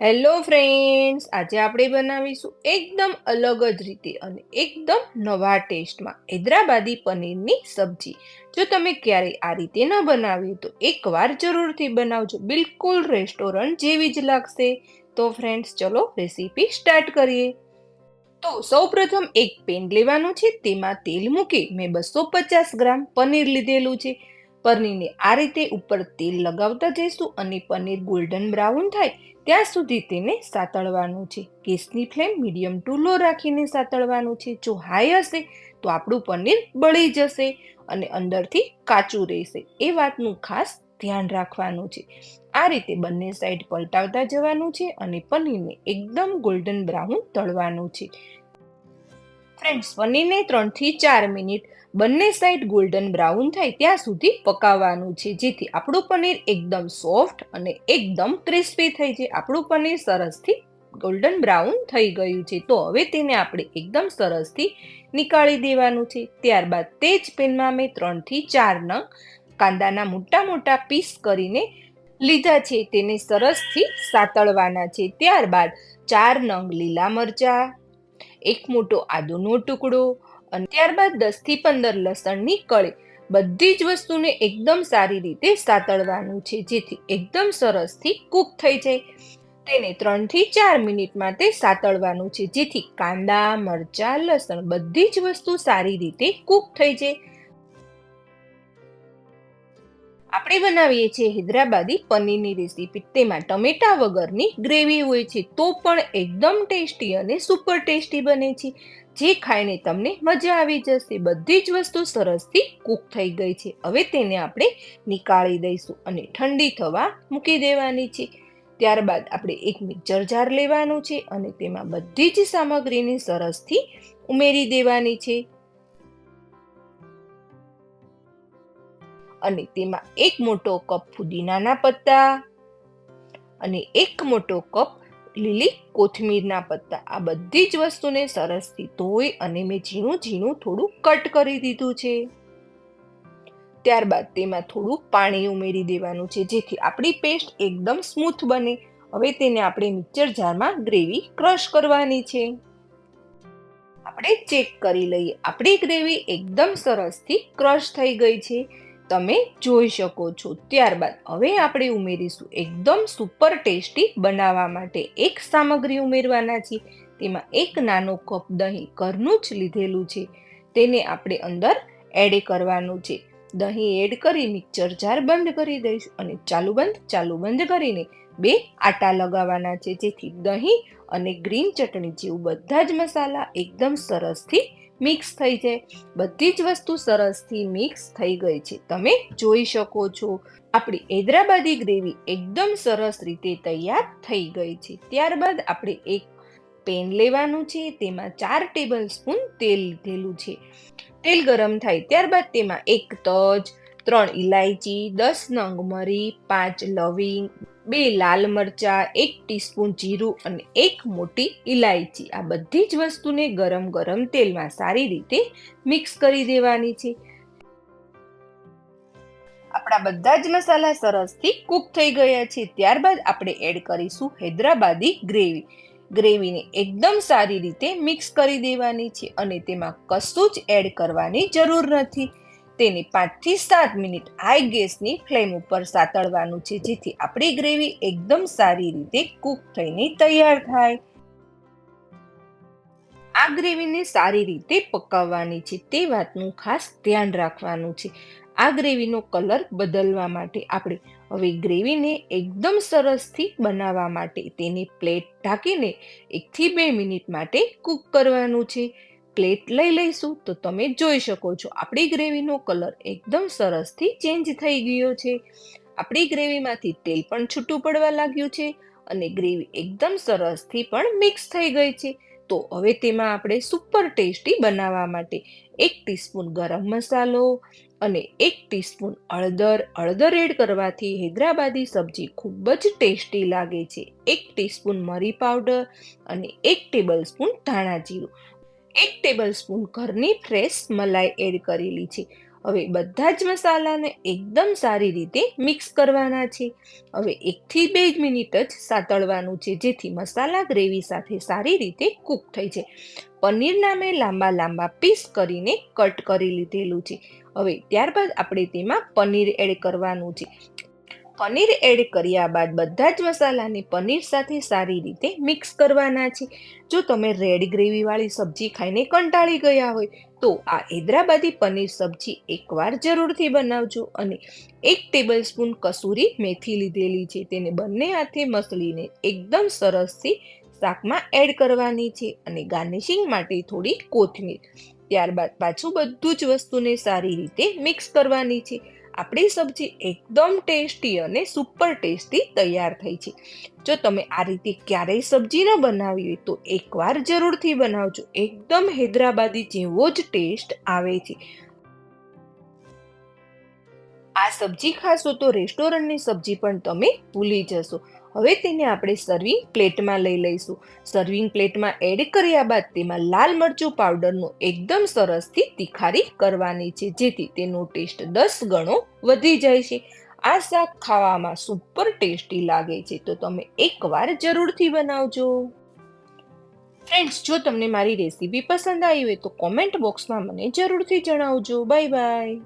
Hello friends આજે આપણે બનાવીશું એકદમ અલગ જ રીતે અને એકદમ નવા ટેસ્ટમાં હૈદરાબાદી પનીરની સબ્જી. જો તમે ક્યારેય આ રીતે ન બનાવી તો એકવાર જરૂરથી બનાવજો. બિલકુલ રેસ્ટોરન્ટ જેવી જ લાગશે. તો ફ્રેન્ડ્સ ચલો રેસીપી સ્ટાર્ટ કરીએ. તો સૌપ્રથમ એક પેન લેવાનું છે. તેમાં તેલ મૂકી મેં બસો પચાસ ગ્રામ પનીર લીધેલું છે. પનીરને આ રીતે ઉપર તેલ લગાવતા જઈશું અને પનીર ગોલ્ડન બ્રાઉન થાય ત્યાં સુધી તેને સાતળવાનું છે. ગેસની ફ્લેમ મીડિયમ ટુ લો રાખીને સાતળવાનું છે. જો હાઈ હશે, તો આપણું પનીર બળી જશે અને અંદરથી કાચું રહેશે. એ વાતનું ખાસ ધ્યાન રાખવાનું છે. આ રીતે બંને સાઈડ પલટાવતા જવાનું છે અને પનીરને એકદમ ગોલ્ડન બ્રાઉન તળવાનું છે. ફ્રેન્ડ્સ, પનીરને ત્રણથી ચાર મિનિટ બંને સાઈડ ગોલ્ડન બ્રાઉન થાય ત્યાં સુધી પકાવવાનું છે. જેથી આપણું પનીર એકદમ સોફ્ટ અને એકદમ ક્રિસ્પી થઈ જાય આપણું પનીર સરસથી ગોલ્ડન બ્રાઉન થઈ ગયું છે. તો હવે તેને આપણે એકદમ સરસથી નીકાળી દેવાનું છે. ત્યારબાદ તે જ પેનમાં મેં ત્રણથી ચાર નંગ કાંદાના મોટા મોટા પીસ કરીને લીધા છે. તેને સરસથી સાતળવાના છે. ત્યારબાદ ચાર નંગ લીલા મરચાં, એક મોટો આદુનો ટુકડો અને ત્યારબાદ દસથી પંદર લસણની કળી. બધી જ વસ્તુને એકદમ સારી રીતે સાતળવાનું છે, જેથી એકદમ સરસથી કૂક થઈ જાય. તેને ત્રણથી ચાર મિનિટ માટે સાતળવાનું છે, જેથી કાંદા, મરચા, લસણ બધી જ વસ્તુ સારી રીતે કૂક થઈ જાય. આપણે બનાવીએ છીએ હૈદરાબાદી પનીરની રેસીપી તેમાં ટમેટા વગરની ગ્રેવી હોય છે, તો પણ એકદમ ટેસ્ટી અને સુપર ટેસ્ટી બને છે. જે ખાઈને તમને મજા આવી જશે. બધી જ વસ્તુ સરસથી કૂક થઈ ગઈ છે. હવે તેને આપણે નીકાળી દઈશું અને ઠંડી થવા મૂકી દેવાની છે. ત્યારબાદ આપણે એક મિક્સર જાર લેવાનું છે અને તેમાં બધી જ સામગ્રીને સરસથી ઉમેરી દેવાની છે. અને તેમાં એક મોટો કપ ફુદીનાના પત્તા અને એક મોટો કપ લીલી કોથમીરના પત્તા. આ બધી જ વસ્તુને સરસથી ધોઈ અને મેં ઝીણું ઝીણું થોડું કટ કરી દીધું છે. ત્યારબાદ તેમાં થોડું પાણી ઉમેરી દેવાનું છે, જેથી આપણી પેસ્ટ એકદમ સ્મૂથ બને. હવે તેને આપણે મિક્સર જારમાં ગ્રેવી ક્રશ કરવાની છે. આપણે ચેક કરી લઈએ, આપણી ગ્રેવી એકદમ સરસથી ક્રશ થઈ ગઈ છે. તમે જોઈ શકો છો. ત્યારબાદ હવે આપણે ઉમેરીશું એકદમ સુપર ટેસ્ટી બનાવવા માટે એક સામગ્રી ઉમેરવાના છે તેમાં એક નાનો કપ દહીં ઘરનું જ લીધેલું છે. તેને આપણે અંદર એડ કરવાનું છે. દહીં એડ કરી મિક્સર જાર બંધ કરી દઈશું અને ચાલુ બંધ ચાલુ બંધ કરીને બે આટા લગાવવાના છે. જેથી દહીં અને ગ્રીન ચટણી જેવું બધા જ મસાલા એકદમ સરસથી મિક્સ થઈ જાય. બધી જ વસ્તુ સરસથી મિક્સ થઈ ગઈ છે. તમે જોઈ શકો છો. આપણી હૈદરાબાદી ગ્રેવી એકદમ સરસ રીતે તૈયાર થઈ ગઈ છે. ત્યારબાદ આપણે એક પેન લેવાનું છે. તેમાં ચાર ટેબલ સ્પૂન તેલ લીધેલું છે. તેલ ગરમ થાય ત્યારબાદ તેમાં એક તજ, ત્રણ ઇલાયચી દસ નંગ મરી, પાંચ લવિંગ બે લાલ મરચા, એક ટીસ્પૂન જીરું અને એક મોટી ઇલાયચી આ બધી જ વસ્તુને ગરમ ગરમ તેલમાં સારી રીતે મિક્સ કરી દેવાની છે. આપણા બધા જ મસાલા સરસથી કૂક થઈ ગયા છે. ત્યારબાદ આપણે એડ કરીશું હૈદરાબાદી ગ્રેવી. ગ્રેવીને એકદમ સારી રીતે મિક્સ કરી દેવાની છે અને તેમાં કશું જ એડ કરવાની જરૂર નથી. તેને પાંચથી સાત મિનિટ હાઈ ગેસની ફ્લેમ ઉપર સાતળવાનું છે, જેથી આપણી ગ્રેવી એકદમ સારી રીતે કૂક થઈને તૈયાર થાય. આ ગ્રેવીને સારી રીતે પકાવવાની છે, તે વાતનું ખાસ ધ્યાન રાખવાનું છે. આ ગ્રેવીનો કલર બદલવા માટે આપણે હવે ગ્રેવીને એકદમ સરસથી બનાવવા માટે તેને પ્લેટ ઢાંકીને એકથી બે મિનિટ માટે કૂક કરવાનું છે. પ્લેટ લઈ લઈશું, તો તમે જોઈ શકો છો. આપણી ગ્રેવીનો કલર એકદમ સરસથી ચેન્જ થઈ ગયો છે. આપણી ગ્રેવીમાંથી તેલ પણ છૂટું પડવા લાગ્યું છે અને ગ્રેવી એકદમ સરસથી પણ મિક્સ થઈ ગઈ છે. તો હવે તેમાં આપણે સુપર ટેસ્ટી બનાવવા માટે એક ટીસ્પૂન ગરમ મસાલો અને એક ટીસ્પૂન હળદર હળદર એડ કરવાથી હૈદરાબાદી સબ્જી ખૂબ જ ટેસ્ટી લાગે છે. એક ટીસ્પૂન મરી પાવડર અને એક ટેબલ સ્પૂન ધાણા જીરું. એક ટેબલ સ્પૂન ઘરની ફ્રેશ મલાઈ એડ કરેલી છે. હવે બધા જ મસાલાને એકદમ સારી રીતે મિક્સ કરવાના છે. હવે એકથી બે જ મિનિટ જ સાતળવાનું છે, જેથી મસાલા ગ્રેવી સાથે સારી રીતે કૂક થઈ છે પનીરના મેં લાંબા લાંબા પીસ કરીને કટ કરી લીધેલું છે. હવે ત્યારબાદ આપણે તેમાં પનીર એડ કરવાનું છે. પનીર એડ કર્યા બાદ બધા જ મસાલાને પનીર સાથે સારી રીતે મિક્સ કરવાના છે. જો તમે રેડ ગ્રેવીવાળી સબ્જી ખાઈને કંટાળી ગયા હોય, તો આ હૈદરાબાદી પનીર સબ્જી એકવાર જરૂરથી બનાવજો અને એક ટેબલ સ્પૂન કસૂરી મેથી લીધેલી છે. તેને બંને હાથે મસળીને એકદમ સરસથી શાકમાં એડ કરવાની છે અને ગાર્નિશિંગ માટે થોડી કોથમીર. ત્યારબાદ પાછું બધું જ વસ્તુને સારી રીતે મિક્સ કરવાની છે. આપણી સબ્જી એકદમ ટેસ્ટી અને સુપર ટેસ્ટી તૈયાર થઈ છે. જો તમે આ રીતે ક્યારેય સબ્જી ન બનાવી હોય તો એકવાર જરૂરથી બનાવજો. એકદમ હૈદરાબાદી જેવો જ ટેસ્ટ આવે છે. આ સબ્જી ખાશો તો રેસ્ટોરન્ટની સબ્જી પણ તમે ભૂલી જશો. હવે તેને આપણે સર્વિંગ પ્લેટમાં લઈ લઈશું. સર્વિંગ પ્લેટમાં એડ કર્યા બાદ તેમાં લાલ મરચું પાવડરનો એકદમ સરસથી તિખારી કરવાની છે, જેથી તેનો ટેસ્ટ દસ ગણો વધી જાય છે. આ શાક ખાવામાં સુપર ટેસ્ટી લાગે છે, તો તમે એકવાર જરૂરથી બનાવજો. ફ્રેન્ડ્સ જો તમને મારી રેસીપી પસંદ આવી હોય તો કોમેન્ટ બોક્સમાં મને જરૂરથી જણાવજો. Bye bye